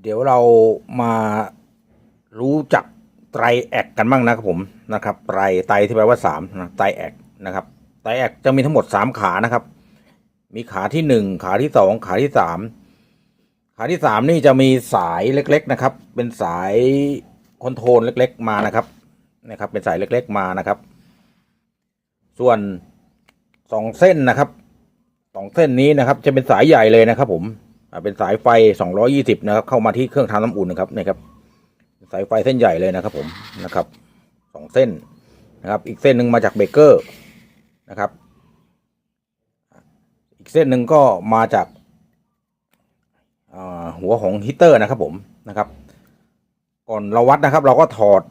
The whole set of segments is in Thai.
เดี๋ยวเรามารู้จักไตรแอกกันบ้างนะครับผมนะครับไตรไตรที่แปลว่าสามนะไตรแอกนะครับไตรแอกจะมีทั้งหมดสามขานะครับ มีขาที่หนึ่งขาที่สองขาที่สามขาที่สามนี่จะมีสายเล็กๆนะครับ เป็นสายคอนโทรลเล็ก ๆ มานะครับนะครับ เป็นสายเล็ก ๆมานะครับ ส่วนสองเส้นนะครับสองเส้นนี้นะครับ จะเป็นสายใหญ่เลยนะครับ ผม เป็นสายไฟ 220 นะครับ เข้ามาที่เครื่องทำน้ำอุ่นนะครับนี่ครับ สายไฟเส้นใหญ่เลยนะครับ ผมนะครับสองเส้นนะครับ อีกเส้นหนึ่งมาจากเบเกอร์นะครับ อีกเส้นหนึ่งก็มาจากาหัวของฮีเตอร์นะครับ ผมนะครับ ก่อนเราวัดนะครับ เราก็ถอด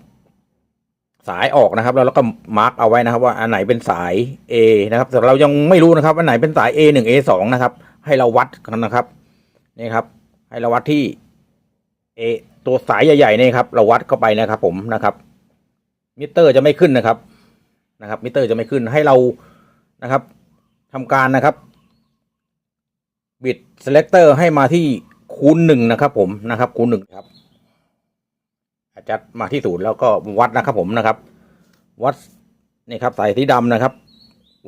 สายออกนะครับ แล้วเราก็มาร์กเอาไว้นะครับ ว่าอันไหนเป็นสาย A นะครับแต่เรายังไม่รู้นะครับอันไหนเป็นสาย A 1 A 2 นะครับ ให้เราวัดกันนะครับ นี่ครับ ให้เราวัดที่ A ตัวสายใหญ่ๆนี่ครับ เราวัดเข้าไปนะครับ ผมนะครับ มิเตอร์จะไม่ขึ้นนะครับนะครับ มิเตอร์จะไม่ขึ้นให้เรานะครับทำการนะครับ บิด selector ให้มาที่คูณหนึ่งนะครับผมนะครับ คูณหนึ่งครับ อาจจะมาที่ศูนย์แล้วก็วัดนะครับผมนะครับ วัดนี่ครับสายสีดำนะครับ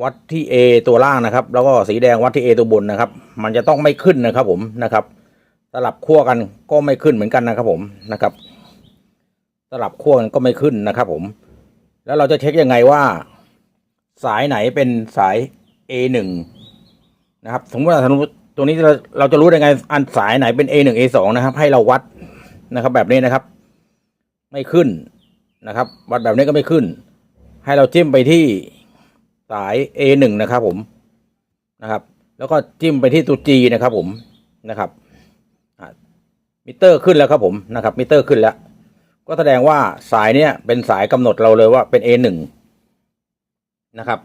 วัดที่ A ตัวล่างนะครับ แล้วก็สีแดงวัดที่ A ตัวบนนะครับ มันจะต้องไม่ขึ้นนะครับผมนะครับสลับขั้วกันก็ไม่ขึ้นเหมือนกันนะครับผมนะครับสลับขั้วกันก็ไม่ขึ้นนะครับผม แล้วเราจะเช็คยังไงว่า สายไหนเป็นสาย A หนึ่งนะครับสมมติว่าสมมติตรงนี้เราเราจะรู้ได้ไงอันสายไหนเป็น A หนึ่ง A สองนะครับ ให้เราวัดนะครับ แบบนี้นะครับ ไม่ขึ้นนะครับ วัดแบบนี้ก็ไม่ขึ้น ให้เราจิ้มไปที่ สาย A หนึ่งนะครับผมนะครับ แล้วก็จิ้มไปที่ตัว G นะครับผมนะครับมิเตอร์ขึ้นแล้วครับผมนะครับมิเตอร์ขึ้นแล้ว ก็แสดงว่าสายเนี้ยเป็นสายกำหนดเราเลยว่าเป็น A หนึ่งนะครับ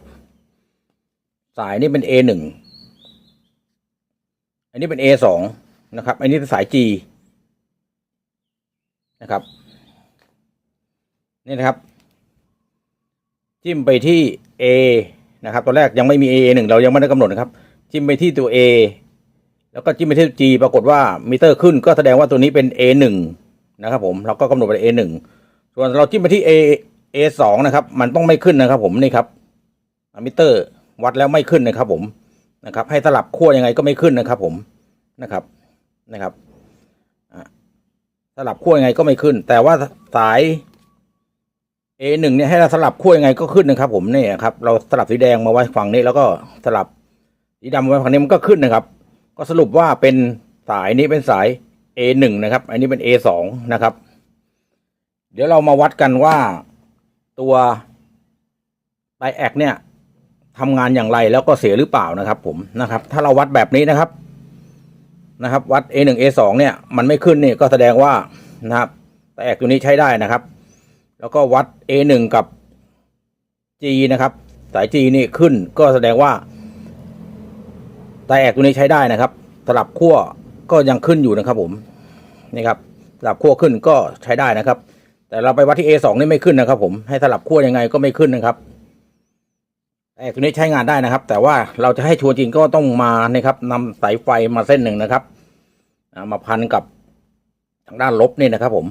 สายนี้เป็น A หนึ่งอันนี้เป็น A สองนะครับ อันนี้เป็นสาย G นะครับนี่นะครับ จิ้มไปที่ A นะครับตอนแรกยังไม่มี A หนึ่งเรายังไม่ได้กำหนดนะครับ จิ้มไปที่ตัว A แล้วก็จิ้มไปที่ G ปรากฏว่ามิเตอร์ขึ้นก็แสดงว่าตัวนี้เป็น A หนึ่งนะครับผมเราก็กำหนดเป็น A หนึ่งส่วนเราจิ้มไปที่ A A สองนะครับ มันต้องไม่ขึ้นนะครับ ผมนี่ครับมิเตอร์วัดแล้วไม่ขึ้นนะครับ ผมนะครับ ให้สลับขั้วยังไงก็ไม่ขึ้นนะครับ ผมนะครับนะครับสลับขั้วยังไงก็ไม่ขึ้น แต่ว่าสาย A หนึ่งเนี่ยให้เราสลับขั้วยังไงก็ขึ้นนะครับ ผมนี่ครับเราสลับสีแดงมาไว้ฝั่งนี้ แล้วก็สลับสีดำมาไว้ฝั่งนี้มันก็ขึ้นนะครับ ก็สรุปว่าเป็นสายนี้เป็นสาย A หนึ่งนะครับ อันนี้เป็น A สองนะครับ เดี๋ยวเรามาวัดกันว่าตัวไดแอกเนี่ยทำงานอย่างไรแล้วก็เสียหรือเปล่านะครับผมนะครับ ถ้าเราวัดแบบนี้นะครับนะครับ วัด A หนึ่ง A สองเนี่ยมันไม่ขึ้นนี่ก็แสดงว่านะครับไดแอกตัวนี้ใช้ได้นะครับ แล้วก็วัด A หนึ่งกับ G นะครับ สาย G นี่ขึ้นก็แสดงว่าไตแอกตัวนี้ใช้ได้นะครับ สลับขั้วก็ยังขึ้นอยู่นะครับผมนี่ครับสลับขั้วขึ้นก็ใช้ได้นะครับ แต่เราไปวัดที่ A สองนี่ไม่ขึ้นนะครับผมให้สลับขั้วยังไงก็ไม่ขึ้นนะครับไตแอกตัวนี้ใช้งานได้นะครับ แต่ว่าเราจะให้ชัวร์จริงก็ต้องมานะครับนำสายไฟมาเส้นหนึ่งนะครับมาพันกับทางด้านลบนี่นะครับผม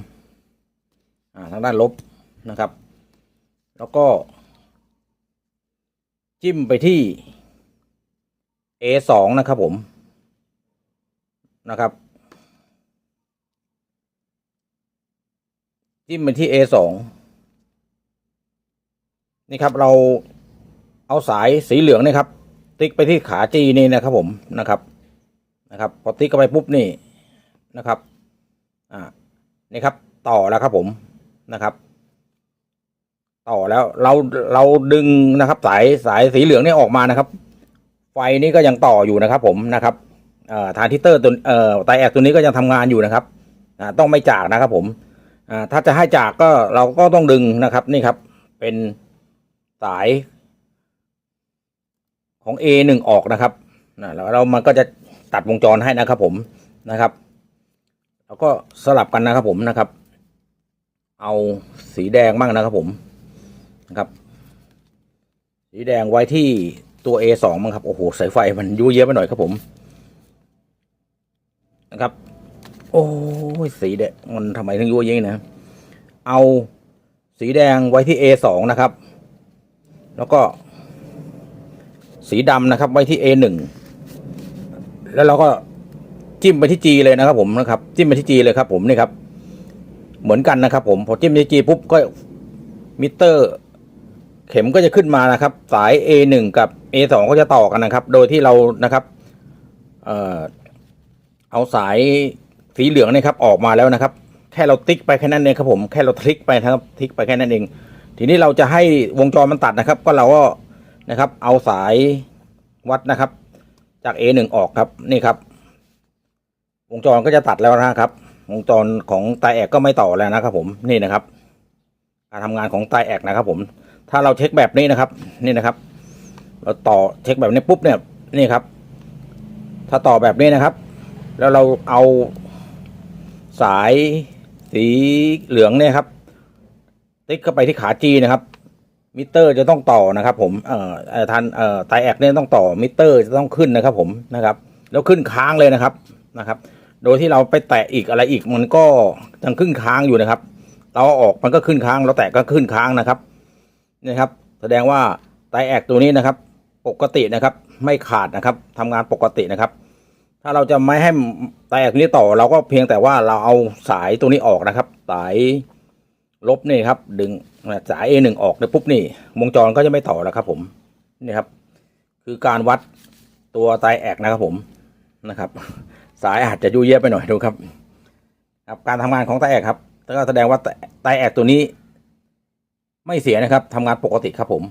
ทางด้านลบ นะครับ แล้วก็ จิ้มไปที่ A สองนะครับผมนะครับ จิ้มไปที่ A สองนี่ครับเราเอาสายสีเหลืองนี่ครับ ติ๊กไปที่ขา G นี่นะครับผมนะครับนะครับ พอติ๊กเข้าไปปุ๊บนี่นะครับ อ่านี่ครับต่อแล้วครับผมนะครับ ต่อแล้วเราเราดึงนะครับสายสายสีเหลืองนี่ออกมานะครับ ไฟนี้ก็ยังต่ออยู่นะครับ ผมนะครับทรานซิเตอร์ตัวเอ่อไตแอกตัวนี้ก็ยังทำงานอยู่นะครับต้องไม่จากนะครับ ผมถ้าจะให้จากก็เราก็ต้องดึงนะครับนี่ครับ เป็นสายของ A หนึ่งออกนะครับแล้วเรามันก็จะตัดวงจรให้นะครับ ผมนะครับ แล้วก็สลับกันนะครับ ผมนะครับ เอาสีแดงบ้างนะครับผม นะครับสีแดงไว้ที่ตัว A สองมั้งครับ โอ้โหสายไฟมันยุ่ยเยอะไปหน่อยครับผม นะครับ โอ้ยสีแดงมันทำไมถึงยั่วเย้ยนะ เอาสีแดงไว้ที่ A สองนะครับ แล้วก็สีดำนะครับ ไว้ที่ A หนึ่งแล้วเราก็จิ้มไปที่ G เลยนะครับ ผมนะครับ จิ้มไปที่ G เลยครับ ผมนี่ครับ เหมือนกันนะครับ ผมพอจิ้มไปที่ G ปุ๊บก็มิเตอร์ เข็มก็จะขึ้นมานะครับ สาย A หนึ่งกับ A สองก็จะต่อกันนะครับ โดยที่เรานะครับเอ่อเอาสายสีเหลืองเนี่ยครับออกมาแล้วนะครับ แค่เราติ๊กไปแค่นั้นเองครับผมแค่เราคลิกไปครับคลิกไปแค่นั้นเอง ทีนี้เราจะให้วงจรมันตัดนะครับ ก็เราก็นะครับ เอาสายวัดนะครับ จาก A1 ออกครับนี่ครับ วงจรก็จะตัดแล้วนะครับ วงจรของไตแอกก็ไม่ต่อแล้วนะครับ ผมนี่นะครับ การทำงานของไตแอกนะครับ ผม ถ้าเราเช็คแบบนี้นะครับ นี่นะครับ เราต่อเช็คแบบนี้ปุ๊บเนี่ยนี่ครับ ถ้าต่อแบบนี้นะครับ แล้วเราเอาสายสีเหลืองเนี่ยครับ ติ๊กเข้าไปที่ขาจีนะครับ มิเตอร์จะต้องต่อนะครับ ผมเอ่อทันเอ่อไตแอกเนี่ยต้องต่อมิเตอร์จะต้องขึ้นนะครับ ผมนะครับ แล้วขึ้นค้างเลยนะครับนะครับ โดยที่เราไปแตะอีกอะไรอีกมันก็ยังขึ้นค้างอยู่นะครับ เราเอาออกมันก็ขึ้นค้างเราแตะก็ขึ้นค้างนะครับ นี่ครับ แสดงว่าไตแอกตัวนี้นะครับ ปกตินะครับ ไม่ขาดนะครับทำงานปกตินะครับ ถ้าเราจะไม่ให้ไตแอกนี้ต่อ เราก็เพียงแต่ว่าเราเอาสายตัวนี้ออกนะครับ สายลบนี่ครับ ดึงสาย A หนึ่งออกเนี่ยปุ๊บนี่ วงจรก็จะไม่ต่อแล้วครับ ผมนี่ครับ คือการวัดตัวไตแอกนะครับ ผมนะครับ สายอาจจะยุ่ยเยะไปหน่อยดูครับครับการทำงานของไตแอกครับก็แสดงว่าไตแอกตัวนี้ ไม่เสียนะครับทำงานปกติครับผม